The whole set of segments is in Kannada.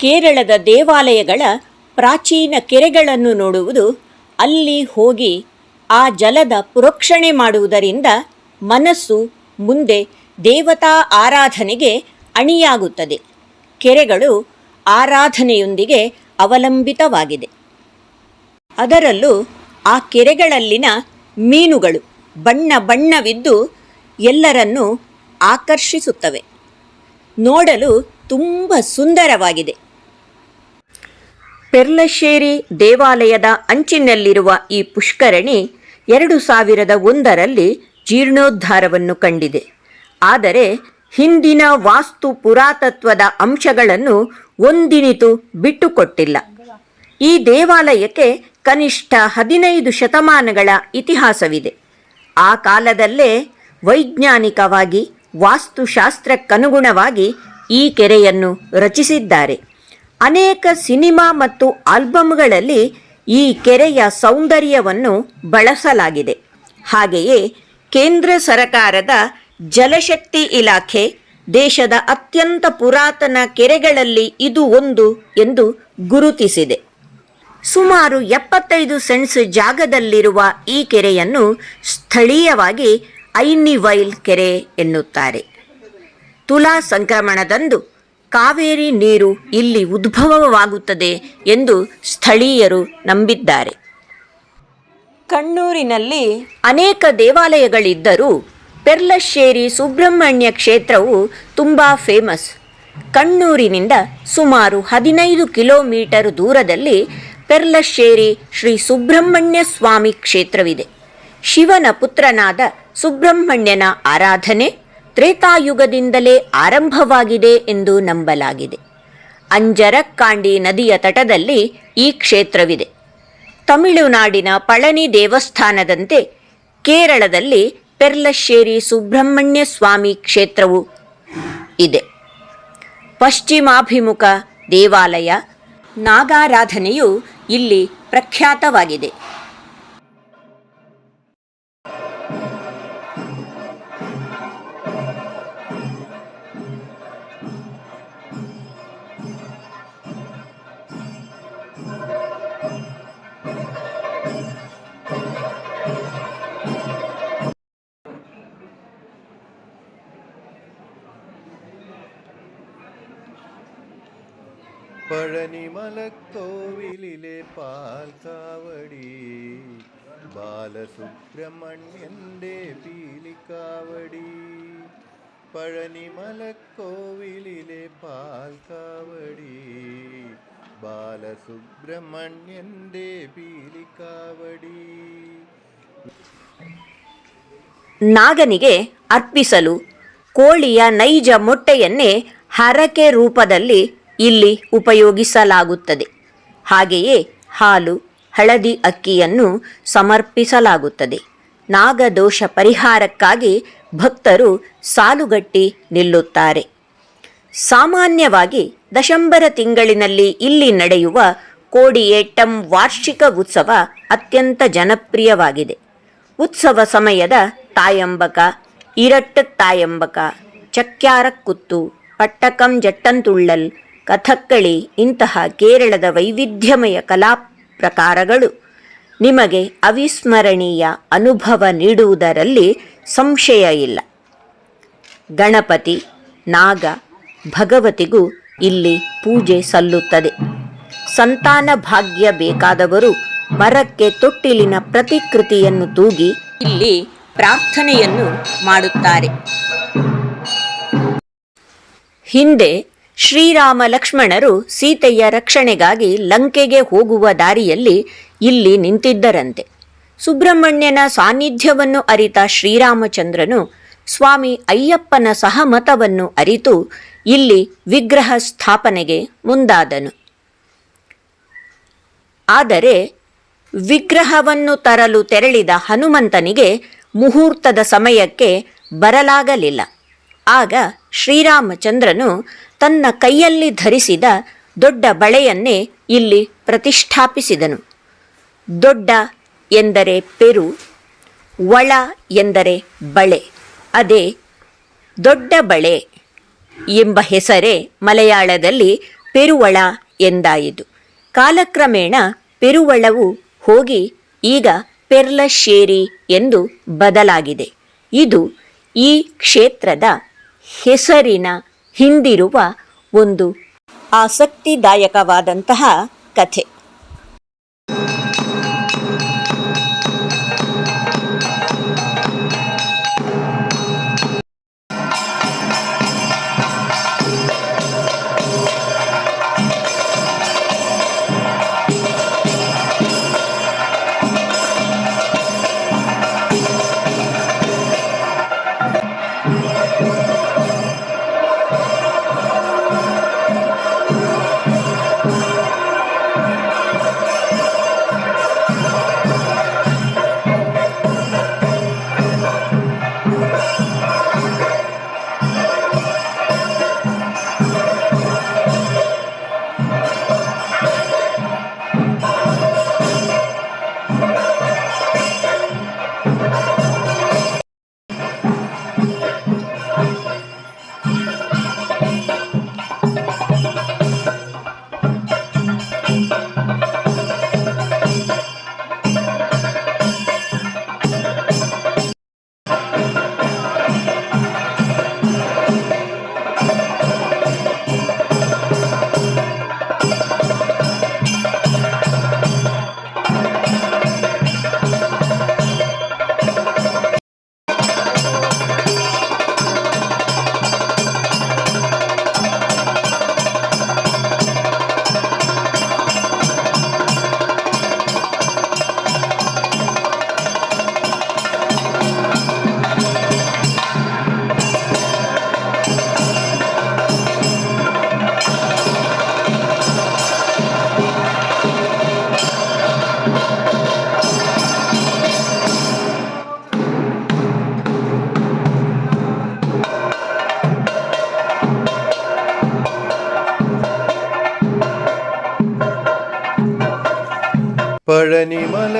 ಕೇರಳದ ದೇವಾಲಯಗಳ ಪ್ರಾಚೀನ ಕೆರೆಗಳನ್ನು ನೋಡುವುದು, ಅಲ್ಲಿ ಹೋಗಿ ಆ ಜಲದ ಪುರೋಕ್ಷಣೆ ಮಾಡುವುದರಿಂದ ಮನಸ್ಸು ಮುಂದೆ ದೇವತಾ ಆರಾಧನೆಗೆ ಅಣಿಯಾಗುತ್ತದೆ. ಕೆರೆಗಳು ಆರಾಧನೆಯೊಂದಿಗೆ ಅವಲಂಬಿತವಾಗಿದೆ. ಅದರಲ್ಲೂ ಆ ಕೆರೆಗಳಲ್ಲಿನ ಮೀನುಗಳು ಬಣ್ಣ ಬಣ್ಣವಿದ್ದು ಎಲ್ಲರನ್ನೂ ಆಕರ್ಷಿಸುತ್ತವೆ. ನೋಡಲು ತುಂಬ ಸುಂದರವಾಗಿದೆ. ಪೆರ್ಲಶೇರಿ ದೇವಾಲಯದ ಅಂಚಿನಲ್ಲಿರುವ ಈ ಪುಷ್ಕರಣಿ ಎರಡು ಸಾವಿರದ ಒಂದರಲ್ಲಿ ಜೀರ್ಣೋದ್ಧಾರವನ್ನು ಕಂಡಿದೆ. ಆದರೆ ಹಿಂದಿನ ವಾಸ್ತು ಪುರಾತತ್ವದ ಅಂಶಗಳನ್ನು ಒಂದಿನಿತು ಬಿಟ್ಟುಕೊಟ್ಟಿಲ್ಲ. ಈ ದೇವಾಲಯಕ್ಕೆ ಕನಿಷ್ಠ ಹದಿನೈದು ಶತಮಾನಗಳ ಇತಿಹಾಸವಿದೆ. ಆ ಕಾಲದಲ್ಲೇ ವೈಜ್ಞಾನಿಕವಾಗಿ, ವಾಸ್ತುಶಾಸ್ತ್ರಕ್ಕನುಗುಣವಾಗಿ ಈ ಕೆರೆಯನ್ನು ರಚಿಸಿದ್ದಾರೆ. ಅನೇಕ ಸಿನಿಮಾ ಮತ್ತು ಆಲ್ಬಮ್ಗಳಲ್ಲಿ ಈ ಕೆರೆಯ ಸೌಂದರ್ಯವನ್ನು ಬಳಸಲಾಗಿದೆ. ಹಾಗೆಯೇ ಕೇಂದ್ರ ಸರಕಾರದ ಜಲಶಕ್ತಿ ಇಲಾಖೆ ದೇಶದ ಅತ್ಯಂತ ಪುರಾತನ ಕೆರೆಗಳಲ್ಲಿ ಇದು ಒಂದು ಎಂದು ಗುರುತಿಸಿದೆ. ಸುಮಾರು ಎಪ್ಪತ್ತೈದು ಸೆನ್ಸ್ ಜಾಗದಲ್ಲಿರುವ ಈ ಕೆರೆಯನ್ನು ಸ್ಥಳೀಯವಾಗಿ ಐನಿವೈಲ್ ಕೆರೆ ಎನ್ನುತ್ತಾರೆ. ತುಲಾ ಸಂಕ್ರಮಣದಂದು ಕಾವೇರಿ ನೀರು ಇಲ್ಲಿ ಉದ್ಭವವಾಗುತ್ತದೆ ಎಂದು ಸ್ಥಳೀಯರು ನಂಬಿದ್ದಾರೆ. ಕಣ್ಣೂರಿನಲ್ಲಿ ಅನೇಕ ದೇವಾಲಯಗಳಿದ್ದರೂ ಪೆರ್ಲಶ್ಶೇರಿ ಸುಬ್ರಹ್ಮಣ್ಯ ಕ್ಷೇತ್ರವು ತುಂಬ ಫೇಮಸ್. ಕಣ್ಣೂರಿನಿಂದ ಸುಮಾರು ಹದಿನೈದು ಕಿಲೋಮೀಟರ್ ದೂರದಲ್ಲಿ ಪೆರ್ಲಶ್ಶೇರಿ ಶ್ರೀ ಸುಬ್ರಹ್ಮಣ್ಯ ಸ್ವಾಮಿ ಕ್ಷೇತ್ರವಿದೆ. ಶಿವನ ಪುತ್ರನಾದ ಸುಬ್ರಹ್ಮಣ್ಯನ ಆರಾಧನೆ ತ್ರೇತಾಯುಗದಿಂದಲೇ ಆರಂಭವಾಗಿದೆ ಎಂದು ನಂಬಲಾಗಿದೆ. ಅಂಜರಕ್ಕಾಂಡಿ ನದಿಯ ತಟದಲ್ಲಿ ಈ ಕ್ಷೇತ್ರವಿದೆ. ತಮಿಳುನಾಡಿನ ಪಳನಿ ದೇವಸ್ಥಾನದಂತೆ ಕೇರಳದಲ್ಲಿ ಪೆರ್ಲಶ್ಶೇರಿ ಸುಬ್ರಹ್ಮಣ್ಯ ಸ್ವಾಮಿ ಕ್ಷೇತ್ರವು ಇದೆ. ಪಶ್ಚಿಮಾಭಿಮುಖ ದೇವಾಲಯ ನಾಗಾರಾಧನೆಯು ಇಲ್ಲಿ ಪ್ರಖ್ಯಾತವಾಗಿದೆ. പഴനി മലക്കോവിലിലെ പാൽക്കാവടി ബാലസുബ്രഹ്മണ്യന്റെ പീലിക്കാവടി പഴനി മലക്കോവിലിലെ പാൽക്കാവടി ബാലസുബ്രഹ്മണ്യന്റെ പീലിക്കാവടി ನಾಗನಿಗೆ ಅರ್ಪಿಸಲು ಕೋಳಿಯ ನೈಜ ಮೊಟ್ಟೆಯನ್ನೇ ಹರಕೆ ರೂಪದಲ್ಲಿ ಇಲ್ಲಿ ಉಪಯೋಗಿಸಲಾಗುತ್ತದೆ. ಹಾಗೆಯೇ ಹಾಲು, ಹಳದಿ ಅಕ್ಕಿಯನ್ನು ಸಮರ್ಪಿಸಲಾಗುತ್ತದೆ. ನಾಗದೋಷ ಪರಿಹಾರಕ್ಕಾಗಿ ಭಕ್ತರು ಸಾಲುಗಟ್ಟಿ ನಿಲ್ಲುತ್ತಾರೆ. ಸಾಮಾನ್ಯವಾಗಿ ದಶಂಬರ ತಿಂಗಳಿನಲ್ಲಿ ಇಲ್ಲಿ ನಡೆಯುವ ಕೋಡಿಯೇಟ್ಟಂ ವಾರ್ಷಿಕ ಉತ್ಸವ ಅತ್ಯಂತ ಜನಪ್ರಿಯವಾಗಿದೆ. ಉತ್ಸವ ಸಮಯದ ತಾಯಂಬಕ, ಇರಟ್ಟ ತಾಯಂಬಕ ಚಕ್ಯಾರಕ್ಕುತ್ತು ಪಟ್ಟಕಂ ಜಟ್ಟಂತುಳ್ಳಲ್ ಕಥಕ್ಕಳಿ ಇಂತಹ ಕೇರಳದ ವೈವಿಧ್ಯಮಯ ಕಲಾ ಪ್ರಕಾರಗಳು ನಿಮಗೆ ಅವಿಸ್ಮರಣೀಯ ಅನುಭವ ನೀಡುವುದರಲ್ಲಿ ಸಂಶಯ ಇಲ್ಲ. ಗಣಪತಿ, ನಾಗ, ಭಗವತಿಗೂ ಇಲ್ಲಿ ಪೂಜೆ ಸಲ್ಲುತ್ತದೆ. ಸಂತಾನ ಭಾಗ್ಯ ಬೇಕಾದವರು ಮರಕ್ಕೆ ತೊಟ್ಟಿಲಿನ ಪ್ರತಿಕೃತಿಯನ್ನು ತೂಗಿ ಇಲ್ಲಿ ಪ್ರಾರ್ಥನೆಯನ್ನು ಮಾಡುತ್ತಾರೆ. ಹಿಂದೆ ಶ್ರೀರಾಮ ಲಕ್ಷ್ಮಣರು ಸೀತೆಯ ರಕ್ಷಣೆಗಾಗಿ ಲಂಕೆಗೆ ಹೋಗುವ ದಾರಿಯಲ್ಲಿ ಇಲ್ಲಿ ನಿಂತಿದ್ದರಂತೆ. ಸುಬ್ರಹ್ಮಣ್ಯನ ಸಾನ್ನಿಧ್ಯವನ್ನು ಅರಿತ ಶ್ರೀರಾಮಚಂದ್ರನು ಸ್ವಾಮಿ ಅಯ್ಯಪ್ಪನ ಸಹಮತವನ್ನು ಅರಿತು ಇಲ್ಲಿ ವಿಗ್ರಹ ಸ್ಥಾಪನೆಗೆ ಮುಂದಾದನು. ಆದರೆ ವಿಗ್ರಹವನ್ನು ತರಲು ತೆರಳಿದ ಹನುಮಂತನಿಗೆ ಮುಹೂರ್ತದ ಸಮಯಕ್ಕೆ ಬರಲಾಗಲಿಲ್ಲ. ಆಗ ಶ್ರೀರಾಮಚಂದ್ರನು ತನ್ನ ಕೈಯಲ್ಲಿ ಧರಿಸಿದ ದೊಡ್ಡ ಬಳೆಯನ್ನೇ ಇಲ್ಲಿ ಪ್ರತಿಷ್ಠಾಪಿಸಿದನು. ದೊಡ್ಡ ಎಂದರೆ ಪೆರು, ಒಳ ಎಂದರೆ ಬಳೆ, ಅದೇ ದೊಡ್ಡ ಬಳೆ ಎಂಬ ಹೆಸರೇ ಮಲಯಾಳದಲ್ಲಿ ಪೆರುವಳ ಎಂದಾಯಿತು. ಕಾಲಕ್ರಮೇಣ ಪೆರುವಳವು ಹೋಗಿ ಈಗ ಪೆರ್ಲಶೇರಿ ಎಂದು ಬದಲಾಗಿದೆ. ಇದು ಈ ಕ್ಷೇತ್ರದ ಹೆಸರಿನ ಹಿಂದಿರುವ ಒಂದು ಆಸಕ್ತಿದಾಯಕವಾದಂತಹ ಕಥೆ.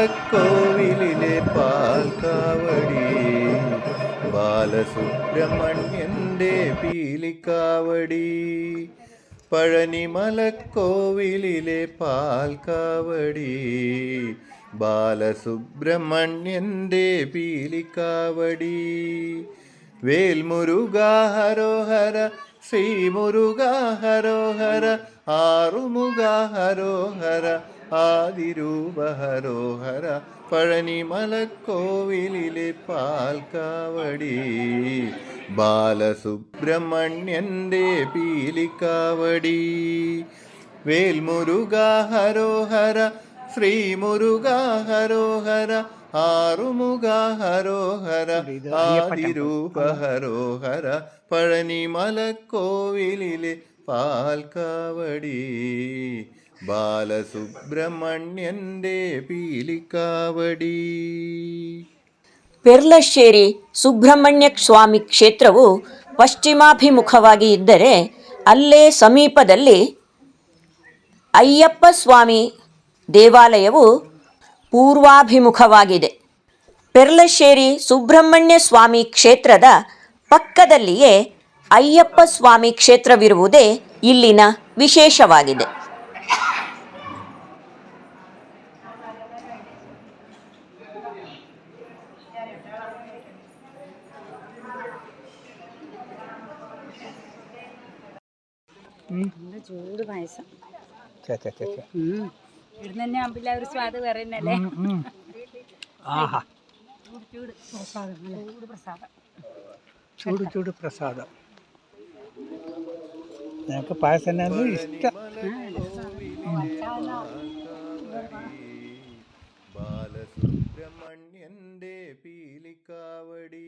പഴനി മലക്കോവിലിലെ പാൽക്കാവടി ബാലസുബ്രഹ്മണ്യന്റെ പീലിക്കാവടി. പഴനി മലക്കോവിലിലെ പാൽക്കാവടി ബാലസുബ്രഹ്മണ്യന്റെ പീലിക്കാവടി. വേൽമുരുക ഹരോഹര ശ്രീമുരുക ഹരോഹര ആറുമുഖ ഹരോഹര ആദിരൂപഹരോഹര പഴനിമലക്കോവിലെ പാൽക്കാവടി. ബാലസുബ്രഹ്മണ്യന്റെ പീലിക്കാവടി. വേൽമുരുക ഹരോഹര ശ്രീമുരുക ഹരോഹര ആറുമുഖ ഹരോഹര ആദിരൂപ ഹരോഹര പഴനിമലക്കോവിലെ പാൽക്കാവടി ബാലസുബ്രഹ്മണ്യന്റെ പീലിക്കാവടി ಪೆರ್ಲಶೇರಿ ಸುಬ್ರಹ್ಮಣ್ಯ ಸ್ವಾಮಿ ಕ್ಷೇತ್ರವು ಪಶ್ಚಿಮಾಭಿಮುಖವಾಗಿ ಇದ್ದರೆ ಅಲ್ಲೇ ಸಮೀಪದಲ್ಲಿ ಅಯ್ಯಪ್ಪ ಸ್ವಾಮಿ ದೇವಾಲಯವು ಪೂರ್ವಾಭಿಮುಖವಾಗಿದೆ ಪೆರ್ಲಶೇರಿ ಸುಬ್ರಹ್ಮಣ್ಯ ಸ್ವಾಮಿ ಕ್ಷೇತ್ರದ ಪಕ್ಕದಲ್ಲಿಯೇ ಅಯ್ಯಪ್ಪ ಸ್ವಾಮಿ ಕ್ಷೇತ್ರವಿರುವುದೇ ಇಲ್ಲಿನ ವಿಶೇಷವಾಗಿದೆ നല്ല ചൂട് പായസം ഛെ, ഛെ, ഛെ, ഛെ. ഇവിടുന്ന് തന്നെ ആകുമ്പോൾ ഒരു സ്വാദ് വേറെ തന്നെയല്ലേ ആഹാ ചൂട് പ്രസാദം ചൂട് പ്രസാദം ചൂട് ചൂട് പ്രസാദം ഞങ്ങൾക്ക് പായസം തന്നെയാണ് ഇഷ്ടം ബാലസുബ്രഹ്മണ്യന്റെ പീലിക്കാവടി